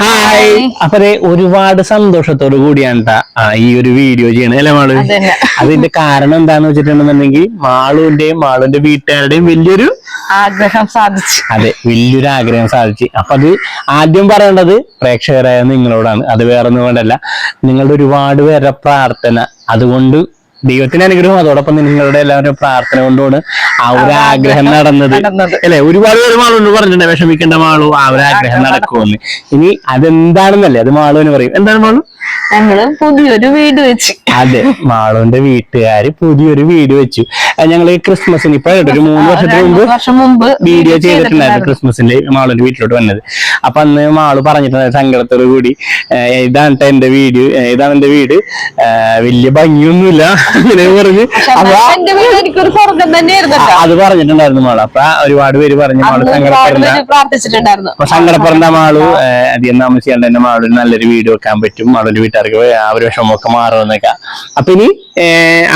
Hi അപ്പൊ ഒരുപാട് സന്തോഷത്തോടു കൂടിയാണ് ഈ ഒരു വീഡിയോ ചെയ്യണത് അല്ലേ മാളു? അതിന്റെ കാരണം എന്താന്ന് വെച്ചിട്ടുണ്ടെന്നുണ്ടെങ്കിൽ മാളുവിന്റെയും മാളുവിന്റെ വീട്ടുകാരുടെയും വലിയൊരു ആഗ്രഹം സാധിച്ചു. അതെ വലിയൊരു ആഗ്രഹം സാധിച്ചു. അപ്പൊ അത് ആദ്യം പറയേണ്ടത് പ്രേക്ഷകരായ നിങ്ങളോടാണ്. അത് വേറെ ഒന്നും വേണ്ടല്ല. നിങ്ങളുടെ ഒരുപാട് പേരുടെ പ്രാർത്ഥന അതുകൊണ്ട് ദൈവത്തിന്റെ അനുഗ്രഹം. അതോടൊപ്പം നിങ്ങളുടെ എല്ലാവരും പ്രാർത്ഥന കൊണ്ടാണ് ആ ഒരു ആഗ്രഹം നടന്നത്. അല്ലെ? ഒരുപാട് പേര് മാളുണ്ട് പറഞ്ഞിട്ടുണ്ട്. വിഷമിക്കേണ്ട മാളു ആ ഒരു ആഗ്രഹം നടക്കുമെന്ന്. ഇനി അതെന്താണെന്നല്ലേ? അത് മാളുവിന് പറയും. എന്താണ് മാളു? ഞങ്ങൾ പുതിയൊരു വീട് വെച്ചു. അതെ മാളോന്റെ വീട്ടുകാര് പുതിയൊരു വീട് വെച്ചു. ഞങ്ങൾ ക്രിസ്മസിന് ഇപ്പൊ ഒരു മൂന്ന് വർഷത്തിന് മുമ്പ് വർഷം മുമ്പ് വീഡിയോ ചെയ്തിട്ടുണ്ടായിരുന്നു ക്രിസ്മസിന്റെ മാളുന്റെ വീട്ടിലോട്ട് വന്നത്. അപ്പൊ അന്ന് മാൾ പറഞ്ഞിട്ടുണ്ടായിരുന്നു സങ്കടത്തോടു കൂടി ഇതാണ് എന്റെ വീട് ഇതാണ് എന്റെ വീട് വലിയ ഭംഗിയൊന്നുമില്ല അങ്ങനെ പറഞ്ഞ്. എന്റെ. അത് പറഞ്ഞിട്ടുണ്ടായിരുന്നു മാൾ. അപ്പൊ ഒരുപാട് പേര് പറഞ്ഞു മാൾ അപ്പൊ സങ്കടപ്പെടുന്ന മാളു അധികം താമസിക്കാണ്ട് തന്നെ മാളു നല്ലൊരു വീട് വെക്കാൻ പറ്റും. മാളുടെ വീട്ടുകാർക്ക് ആ ഒരു വിഷമമൊക്കെ മാറുമെന്നൊക്കെ. അപ്പൊ ഇനി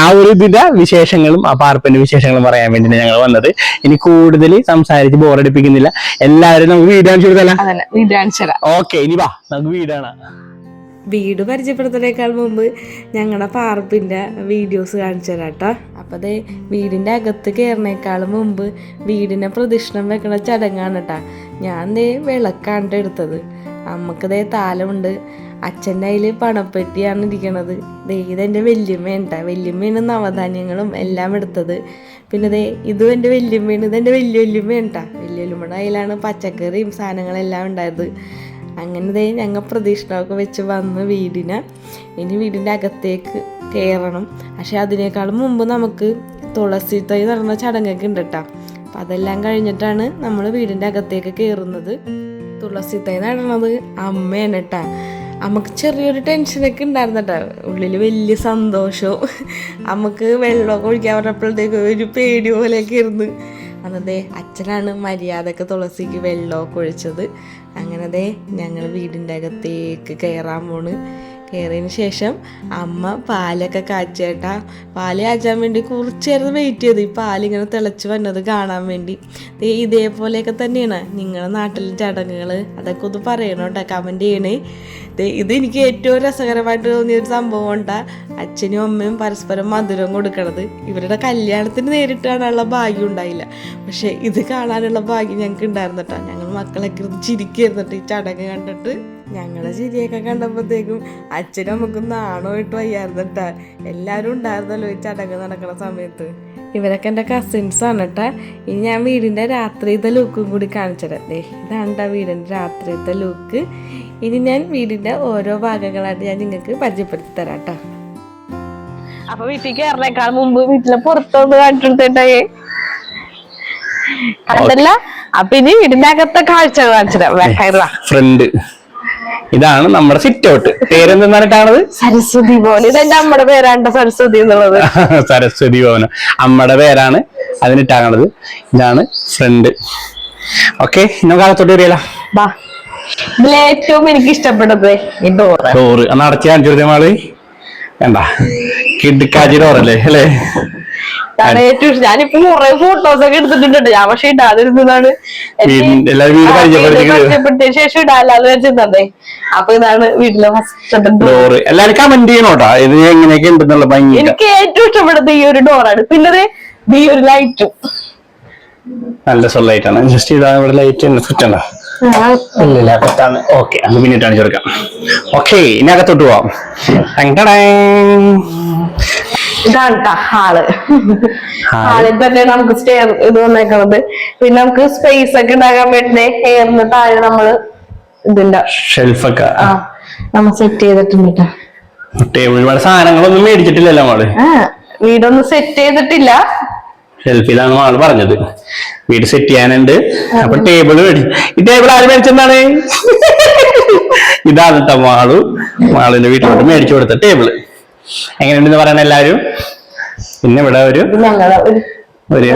ആ ഒരു ഇതിന്റെ വിശേഷങ്ങളും ആ പാർപ്പിന്റെ വിശേഷങ്ങളും പറയാൻ വേണ്ടി ഞങ്ങൾ വന്നത്. ഇനി കൂടുതൽ സംസാരിച്ച് ബോറടിപ്പിക്കുന്നില്ല എല്ലാവരും നമുക്ക് വീട് കാണിച്ചു ഓക്കെ ഇനി വാ നമുക്ക് വീടാണ് വീട് പരിചയപ്പെടുത്തുന്നതിനേക്കാൾ മുമ്പ് ഞങ്ങളുടെ പാർപ്പിന്റെ വീഡിയോസ് കാണിച്ചു തരാം കേട്ടോ. അപ്പോൾ അത് വീടിന്റെ അകത്ത് കയറുന്നേക്കാളും മുമ്പ് വീടിനെ പ്രദക്ഷിണം വെക്കുന്ന ചടങ്ങാണ് കേട്ടോ. ഞാൻ ദേ വിളക്കാണ് ട്ടോ എടുത്തത്. നമുക്കതേ ദേ താലമുണ്ട്. അച്ഛന്റെ അതിൽ പണപ്പെട്ടിയാണ് ഇരിക്കണത്. ദേ ഇതെന്റെ വല്യമ്മയാണ് കേട്ടോ വല്യമ്മയാണ് നവധാന്യങ്ങളും എല്ലാം എടുത്തത്. പിന്നെ ദേ ഇതും എന്റെ വല്യമ്മയാണ് ഇതെന്റെ വലിയ വല്യമ്മയാണ് കേട്ടോ വലിയ വല്യമ്മയുടെ അതിലാണ് പച്ചക്കറിയും സാധനങ്ങളെല്ലാം ഉണ്ടായത്. അങ്ങനെ ദേ ഞങ്ങൾ പ്രദക്ഷിണമൊക്കെ വെച്ച് വന്ന് വീടിന് ഇനി വീടിന്റെ അകത്തേക്ക് കയറണം. പക്ഷെ അതിനേക്കാളും മുമ്പ് നമുക്ക് തുളസി തൈ നടന്ന ചടങ്ങൊക്കെ ഉണ്ട് കേട്ടോ അപ്പം അതെല്ലാം കഴിഞ്ഞിട്ടാണ് നമ്മൾ വീടിന്റെ അകത്തേക്ക് കയറുന്നത്. തുളസി തൈ നടണത് അമ്മയാണ് കേട്ടാ നമുക്ക് ചെറിയൊരു ടെൻഷനൊക്കെ ഉണ്ടായിരുന്നു കേട്ടോ ഉള്ളിൽ വലിയ സന്തോഷവും നമുക്ക് വെള്ളമൊക്കെ ഒഴിക്കാൻ പറഞ്ഞപ്പോഴത്തേക്ക് ഒരു പേടി പോലെയൊക്കെ ഇരുന്ന് അന്നതേ അച്ഛനാണ് മര്യാദയ്ക്ക് തുളസിക്ക് വെള്ളമൊക്കെ ഒഴിച്ചത്. അങ്ങനെ ദേ ഞങ്ങൾ വീടിന്റെ അകത്തേക്ക് കയറാൻ പോണ്. കയറിയതിന് ശേഷം അമ്മ പാലൊക്കെ കാച്ചേട്ടാ പാൽ കാച്ചാൻ വേണ്ടി കുറച്ചേരം വെയിറ്റ് ചെയ്തു. ഈ പാലിങ്ങനെ തിളച്ച് വന്നത് കാണാൻ വേണ്ടി. ഇതേപോലെയൊക്കെ തന്നെയാണ് നിങ്ങളുടെ നാട്ടിലെ ചടങ്ങുകൾ അതൊക്കെ ഒന്ന് പറയണം കേട്ടോ കമന്റ് ചെയ്യണേ. ഇത് എനിക്ക് ഏറ്റവും രസകരമായിട്ട് തോന്നിയൊരു സംഭവം ഉണ്ടാ അച്ഛനും അമ്മയും പരസ്പരം മധുരം കൊടുക്കണത്. ഇവരുടെ കല്യാണത്തിന് നേരിട്ട് കാണാനുള്ള ഭാഗ്യം ഉണ്ടായില്ല. പക്ഷെ ഇത് കാണാനുള്ള ഭാഗ്യം ഞങ്ങൾക്ക് ഉണ്ടായിരുന്നു കേട്ടോ ഞങ്ങൾ മക്കളൊക്കെ ഇരുന്ന് ചിരിക്കുന്നുണ്ട് ഈ ചടങ്ങ് കണ്ടിട്ട്. ഞങ്ങളുടെ ചിരിയൊക്കെ കണ്ടപ്പോഴത്തേക്കും അച്ഛനും നാണോ ഇട്ട് വയ്യായിരുന്നു കേട്ടാ എല്ലാവരും ഉണ്ടായിരുന്നല്ലോ ഈ ചടങ്ങ് നടക്കുന്ന സമയത്ത്. ഇവരൊക്കെ എന്റെ കസിൻസ് ആണ് കേട്ടാ ഇനി ഞാൻ വീടിന്റെ രാത്രിയിലത്തെ ലുക്കും കൂടി കാണിച്ചിടാം ദേ ഇതാണ് കേട്ടോ വീടിന്റെ രാത്രിയിലത്തെ ലുക്ക് ഇനി ഞാൻ വീടിന്റെ ഓരോ ഭാഗങ്ങളായിട്ട് ഞാൻ നിങ്ങൾക്ക് പരിചയപ്പെടുത്തി തരാം കേട്ടോ അപ്പൊ വീട്ടിൽ കയറിനേക്കാൾ മുമ്പ് വീട്ടിലെ പുറത്തൊന്ന് കാണിച്ചെടുത്തിട്ടേ അതല്ല അപ്പൊ ഇനി വീടിന്റെ അകത്തെ കാഴ്ച കാണിച്ചിട്ടാ ഫ്രണ്ട് ഇതാണ് നമ്മുടെ സിറ്റ് ഔട്ട് പേരെന്തെന്നാണിട്ടാണത് സരസ്വതി ഭവൻ. ഇതെന്റെ അമ്മയുടെ പേരാണ്ട സരസ്വതി എന്നുള്ളത്. സരസ്വതി ഭവനം. അമ്മയുടെ പേരാണ് അതിനിട്ടാണത്. ഇതാണ് ഫ്രണ്ട് ഓക്കെ നമുക്ക് കാലത്തോട്ട് കയറിയല്ല. ഏറ്റവും എനിക്ക് ഇഷ്ടപ്പെട്ടത് ഡോറ് അന്ന് അടച്ചു കാണിച്ചു കൊടുത്തേ മാൾ വേണ്ട ഡോറല്ലേ അല്ലേ? ഇതാണ് ഏറ്റവും ഇഷ്ടം. ഞാനിപ്പോ കുറെ ഫോട്ടോസ് ഒക്കെ എടുത്തിട്ടുണ്ട്. ഞാൻ പക്ഷെ ഇടാതിരുന്നതാണ്. ശേഷം വെച്ചിട്ടുണ്ടേ അപ്പൊ ഇതാണ് വീട്ടിലെ ഫസ്റ്റ് ഡോറ്. എല്ലാവരും കമന്റ് ചെയ്യണോട്ടാ? ഇത് എങ്ങനെയൊക്കെ ഉണ്ടെന്നുള്ള ഭംഗി എനിക്ക് ഏറ്റവും ഇഷ്ടപ്പെടുന്നത് ഈ ഒരു ഡോറാണ്. പിന്നെ ഈ ഒരു ലൈറ്റും നല്ല സൊല്ലൈറ്റ് ആണ്. ജസ്റ്റ് ഇതാ ഇവിടെ ലൈറ്റ് സ്വിച്ച് ഉണ്ടോ ഇല്ലില്ല ഓക്കെ കാണിച്ചു കൊടുക്കാം. ഓക്കെ ഇനി അകത്തോട്ട് പോവാം. ഇതാണ് ഹാൾ. ഹാൾ. ഹാളിൽ തന്നെ നമുക്ക് സ്റ്റെയർ ഇത് വന്നേക്കണത്. പിന്നെ നമുക്ക് സ്പേസ് ഒക്കെ ഉണ്ടാക്കാൻ വേണ്ടി? ഹെയറിന് താഴെ നമ്മൾ ഇതിന്റെ ഷെൽഫൊക്കെ ആ നമ്മൾ സെറ്റ് ചെയ്തിട്ടുണ്ട് ട്ടാ. ടേബിൾ ഒരുപാട് സാധനങ്ങളൊന്നും മേടിച്ചിട്ടില്ലല്ലോ നമ്മൾ ആ വീടൊന്നും സെറ്റ് ചെയ്തിട്ടില്ല. ഷെൽഫിലാണ് ആൾ പറഞ്ഞത്. വീട് സെറ്റ് ചെയ്യാനുണ്ട്. അപ്പൊ ടേബിൾ മേടിച്ചു ഈ ടേബിൾ ആര് മേടിച്ചെന്താണ് ഇതാണ് കേട്ടോ മാളു. മാളിന്റെ വീട്ടിലോട്ട് മേടിച്ചു കൊടുത്ത ടേബിൾ എങ്ങനെയുണ്ടെന്ന് പറയണ എല്ലാവരും? പിന്നെ ഇവിടെ ഒരു ഒരു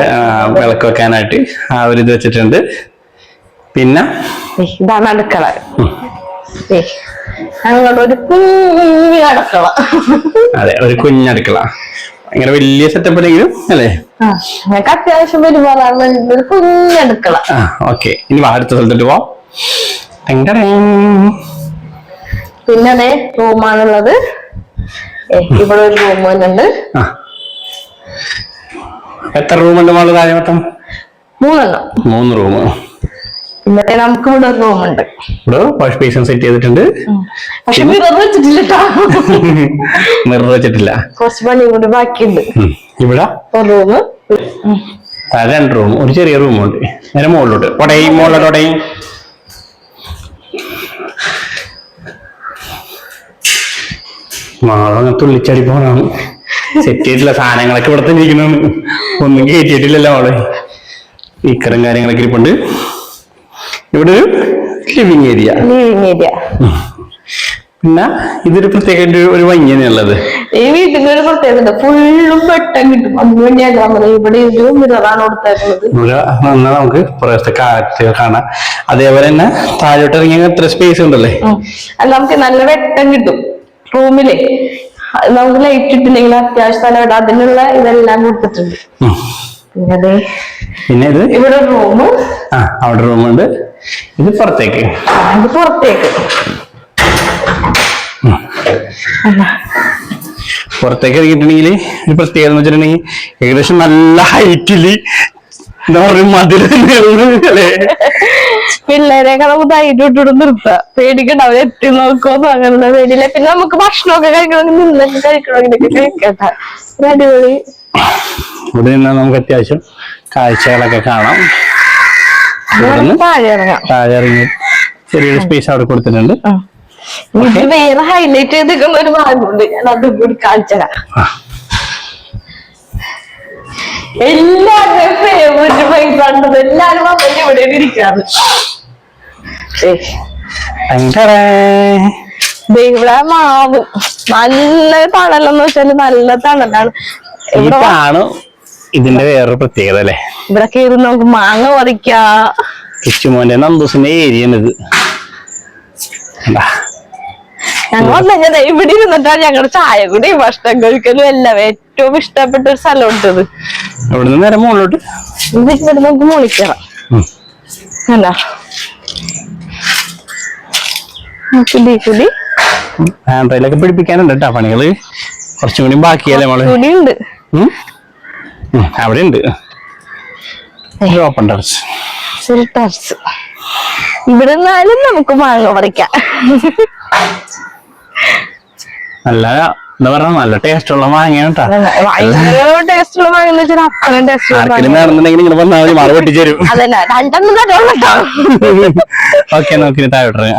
വിളക്ക് വെക്കാനായിട്ട് ആ ഒരു ഇത് വെച്ചിട്ടുണ്ട്. പിന്നെ? ഇതാണ് അടുക്കള. ദേ, ഞങ്ങളുടെ ഒരു കുഞ്ഞു അടുക്കള. അതെ ഒരു കുഞ്ഞടുക്കള ഭയങ്കര വലിയ സെറ്റപ്പ് അല്ലെങ്കിലും അല്ലേ? ഞങ്ങൾക്ക് അത്യാവശ്യം ഒരു കുഞ്ഞടുക്കള ഓക്കെ ഇനി അടുത്ത സ്ഥലത്തോട്ട് പോവാം. പിന്നെ അതെ റൂമാണുള്ളത്. ഇവിടെ ഒരു റൂം തന്നെ ഉണ്ട് എത്ര റൂമുണ്ട് മോൾ താഴെ മൊത്തം? മൂന്നെണ്ണം. മൂന്ന് റൂം ദേ നമുക്ക് ഇവിടെ ഒരു റൂമുണ്ട് ഇവിടെ വാഷ് ബേസിൻ സെറ്റ് ചെയ്തിട്ടുണ്ട്. പക്ഷെ മിറർ വെച്ചിട്ടില്ല മിറർ വെച്ചിട്ടില്ല. കുറച്ച് പണി കൂടി ബാക്കിയുണ്ട്. ഇവിടെ? ഒരു റൂം രണ്ട് റൂം ഒരു ചെറിയ റൂമുണ്ട് നേരെ മുകളിലോട്ട്. കൊടയും മുകളിലോട്ട് കൊടയും മാളങ്ങ് തുള്ളിച്ചടി പോണാണ് സെറ്റ് ചെയ്തിട്ടില്ല സാധനങ്ങളൊക്കെ ഇവിടെ തന്നെ ഇരിക്കുന്നു ഒന്നും കയറ്റിയിട്ടില്ലല്ലോ അവൾ സ്പീക്കറും കാര്യങ്ങളൊക്കെ ഇരിപ്പുണ്ട്. ഇവിടെ ഒരു ലിവിങ് ഏരിയ ലിവിങ് ഏരിയ പിന്നെ ഇതൊരു പ്രത്യേക ഒരു- ഭംഗിയാണുള്ളത് ഭംഗി ഈ വീട്ടിന്റെ ഒരു പ്രത്യേകത ഫുള്ളും വെട്ടം കിട്ടും. അതിന് വേണ്ടിയാണ് ഇവിടെ ഇതും മിററാണ് കൊടുത്തേക്കുന്നത്. നമുക്ക് പുറത്തെ കാറ്റ് കാണാം. അതേപോലെ തന്നെ താഴോട്ട് ഇറങ്ങിയ എത്ര സ്പേസ് ഉണ്ടല്ലേ? അല്ല നമുക്ക് നല്ല വെട്ടം കിട്ടും. റൂമിലെ. നമുക്ക് ലൈറ്റ് ഇട്ടില്ലെങ്കിൽ അത്യാവശ്യം സ്ഥലം ഇടാം അതിനുള്ള ഇതെല്ലാം കൊടുത്തിട്ടുണ്ട്. പിന്നെ പിന്നെ ഇത്? ഇവിടെ റൂം ആ അവിടെ റൂമുണ്ട്. ഇത് പുറത്തേക്ക്. ഇത് പുറത്തേക്ക്. പുറത്തേക്ക് ഇറങ്ങിയിട്ടുണ്ടെങ്കിൽ ഒരു പ്രത്യേകത എന്ന് വെച്ചിട്ടുണ്ടെങ്കിൽ ഏകദേശം നല്ല ഹൈറ്റിൽ എന്താ പറയുക മധുര അല്ലേ പിള്ളേരെയൊക്കെ നമുക്ക് ധൈര്യം നിർത്താം. പേടിക്കണ്ട അവരെ എത്തി നോക്കുമോ അങ്ങനെയുള്ള പേടിയില്ല. പിന്നെ നമുക്ക് ഭക്ഷണമൊക്കെ കഴിക്കണമെങ്കിൽ നിന്നൊക്കെ കഴിക്കണമെങ്കിലൊക്കെ കഴിക്കട്ടെ. ഒരു അടിപൊളി. ഇവിടെ നിന്ന് നമുക്ക് അത്യാവശ്യം കാഴ്ചകളൊക്കെ കാണാം. താഴെ ഇറങ്ങാം. താഴെ ഇറങ്ങി ചെറിയൊരു സ്പേസ് അവിടെ കൊടുത്തിട്ടുണ്ട്. വേറെ ഹൈലൈറ്റ് ചെയ്തിരിക്കുന്ന ഒരു ഭാഗമുണ്ട്. ഞാൻ അതും കൂടി കാണിച്ചതാ. എല്ലാവരുടെയും ഫേവറേറ്റ് പ്ലേസ് ആണത് എല്ലാരും വന്നിട്ട് ഇവിടെ ഇരിക്കാറ് ദേ, ഭയങ്കര ദേ ഇവിടെ മാവ്. നല്ല തണലെന്ന് വെച്ചാൽ നല്ല തണലാണ്. ഇതാണ് ഇതിന്റെ വേറൊരു പ്രത്യേകത അല്ലേ? ഇവിടെ കയറി നമുക്ക് മാങ്ങ പറിക്കാം. കിച്ചുമോന്റെ നന്ദൂസിന്റെ ഏരിയ ഇത്? ഞങ്ങൾ ഇവിടെ ഇരുന്നിട്ടാണ് ഞങ്ങളുടെ ചായ കൂടി ഭക്ഷണം കഴിക്കലും എല്ലാം. ഏറ്റവും ഇഷ്ടപ്പെട്ട ഒരു സ്ഥലമുണ്ട് ഇത് ഇവിടുന്ന് നേരെ മുകളിലോട്ട്? ഇവിടെ നമുക്ക് മുളിക്കണം. അല്ല കുടി കുടി. പിടിപ്പിക്കാനുണ്ട് കേട്ടോ പണികൾ. കുറച്ചും കൂടി ബാക്കിയല്ലേ നമ്മൾ ഉണ്ട്. അവിടെ ഉണ്ട്. ഓപ്പൺ ടെറസ് ചെറിയ ടെറസ് ഇവിടെ നിന്നാലും നമുക്ക് മാങ്ങ പറിക്കാം. നല്ല എന്താ പറയാ നല്ല ടേസ്റ്റ് ഉള്ള മാങ്ങയാണ് നിങ്ങൾ വന്നാൽ മതി മാറി ഓക്കെ നോക്കി താഴെ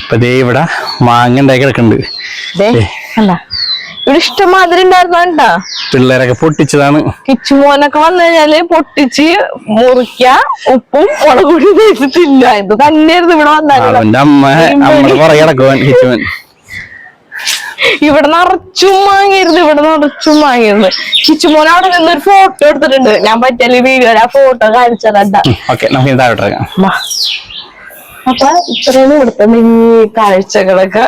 ഇപ്പൊ ദേ ഇവിടെ മാങ്ങ ഉണ്ടായി കിടക്കുന്നുണ്ട്. ഇവിടെ ഇഷ്ടമാതിരി ഉണ്ടായിരുന്നു പിള്ളേരൊക്കെ പൊട്ടിച്ചതാണ്. കിച്ചുമോനൊക്കെ വന്നു കഴിഞ്ഞാൽ പൊട്ടിച്ച് മുറിക്ക ഉപ്പും മുളകുടി ഇത് തന്നെയായിരുന്നു ഇവിടെ വന്നാൽ അവന്റെ അമ്മ അമ്മയുടെ പുറകെ കിച്ചുവൻ. ഇവിടെ നിറച്ചും വാങ്ങിയിരുന്നു ഇവിടെ നിറച്ചും വാങ്ങിയിരുന്നു. കിച്ചുമോൻ അവിടെ നിന്ന് ഒരു ഫോട്ടോ എടുത്തിട്ടുണ്ട്. ഞാൻ പറ്റിയാലും വീഡിയോ ആ ഫോട്ടോ കാണിച്ചതണ്ട ഓക്കെ നമുക്ക് ഇറങ്ങാം. അപ്പൊ ഇത്രയും ഇവിടുത്തെ ഈ കാഴ്ചകളൊക്കെ.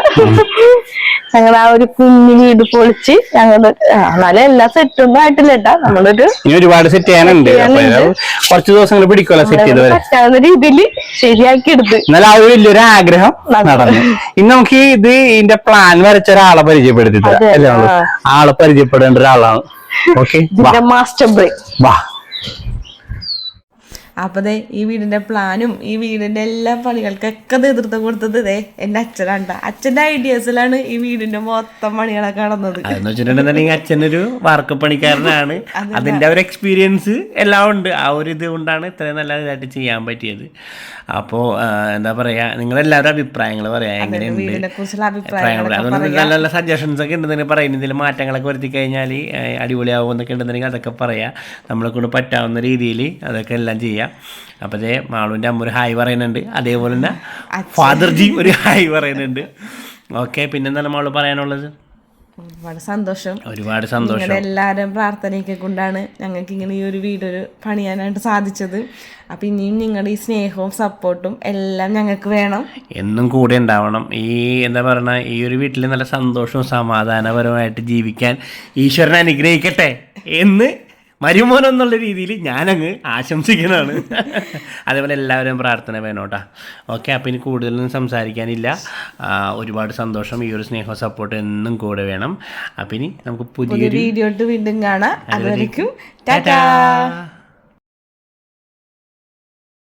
ഞങ്ങൾ ആ ഒരു കുഞ്ഞു വീട് പൊളിച്ച് ഞങ്ങൾ എന്നാലും എല്ലാ സെറ്റൊന്നും ആയിട്ടില്ല കേട്ടാ. നമ്മളൊരു ഇനി ഒരുപാട് സെറ്റ് ചെയ്യാനുണ്ട്. കുറച്ച് ദിവസങ്ങൾ പിടിക്കുമല്ലോ സെറ്റ് ചെയ്ത് പറ്റാവുന്ന രീതിയിൽ ശരിയാക്കി എടുത്ത്. എന്നാൽ ആ ഒരു വലിയൊരു ആഗ്രഹം നടന്നു. ഇന്ന് നമുക്ക് ഇത് ഇതിന്റെ പ്ലാൻ വരച്ച ഒരാളെ പരിചയപ്പെടുത്തി അല്ലേ. ആളെ പരിചയപ്പെടേണ്ട ഒരാളാണ്. ഓക്കെ മാസ്റ്റർ ബ്രേക്ക് വാ. അപ്പോൾ ദേ ഈ വീടിന്റെ പ്ലാനും ഈ വീടിന്റെ എല്ലാ പണികൾക്കൊക്കെ നേതൃത്വം കൊടുത്തത് ദേ എന്റെ അച്ഛനാണ് അച്ഛന്റെ ഐഡിയാസിലാണ് ഈ വീടിന്റെ മൊത്തം പണികളൊക്കെ നടന്നത്. വെച്ചിട്ടുണ്ടെന്നുണ്ടെങ്കിൽ അച്ഛനൊരു വർക്ക് പണിക്കാരനാണ്. അതിന്റെ ഒരു എക്സ്പീരിയൻസ് എല്ലാം ഉണ്ട്. ആ ഒരു ഇത് കൊണ്ടാണ് ഇത്രയും നല്ല ഇതായിട്ട് ചെയ്യാൻ പറ്റിയത്. അപ്പോൾ എന്താ പറയുക നിങ്ങളെല്ലാവരും അഭിപ്രായങ്ങൾ പറയാം. എങ്ങനെയുണ്ട്? അഭിപ്രായങ്ങൾ അതുകൊണ്ട് നല്ല നല്ല സജഷൻസ് ഒക്കെ ഉണ്ടെന്ന് പറയാം. ഇതിൽ മാറ്റങ്ങളൊക്കെ വരുത്തി കഴിഞ്ഞാൽ അടിപൊളിയാവും എന്നൊക്കെ ഉണ്ടെന്നുണ്ടെങ്കിൽ അതൊക്കെ പറയാം. നമ്മളെ കൊണ്ട് പറ്റാവുന്ന രീതിയിൽ അതൊക്കെ എല്ലാം ചെയ്യാം. അപ്പോൾ അതേ മാളുവിന്റെ അമ്മ ഒരു ഹായ് പറയുന്നുണ്ട്. അതേപോലെ തന്നെ ഫാദർജി ഒരു ഹായ് പറയുന്നുണ്ട്. ഓക്കെ പിന്നെന്താണ് മാൾ പറയാനുള്ളത്? ഒരുപാട് സന്തോഷം. ഒരുപാട് സന്തോഷം. എല്ലാവരും പ്രാർത്ഥനയൊക്കെ കൊണ്ടാണ് ഞങ്ങൾക്ക് ഇങ്ങനെ ഈ ഒരു വീട് ഒരു പണിയാനായിട്ട് സാധിച്ചത്. അപ്പം ഇനിയും നിങ്ങളുടെ ഈ സ്നേഹവും സപ്പോർട്ടും എല്ലാം ഞങ്ങൾക്ക് വേണം. എന്നും കൂടെ ഉണ്ടാവണം. ഈ എന്താ പറയുക ഈ ഒരു വീട്ടിൽ നല്ല സന്തോഷവും സമാധാനപരമായിട്ട് ജീവിക്കാൻ ഈശ്വരനെ അനുഗ്രഹിക്കട്ടെ എന്ന് മരുമോൻ എന്നുള്ള രീതിയിൽ ഞാനങ്ങ് ആശംസിക്കുന്നതാണ്. അതേപോലെ എല്ലാവരും പ്രാർത്ഥന വേണോട്ടാ ഓക്കെ അപ്പം ഇനി കൂടുതലൊന്നും സംസാരിക്കാനില്ല. ഒരുപാട് സന്തോഷം. ഈ ഒരു സ്നേഹ സപ്പോർട്ട് എന്നും കൂടെ വേണം. അപ്പം ഇനി നമുക്ക് പുതിയൊരു വീഡിയോ വീണ്ടും കാണാം. അതുവരെയും ടാറ്റാ.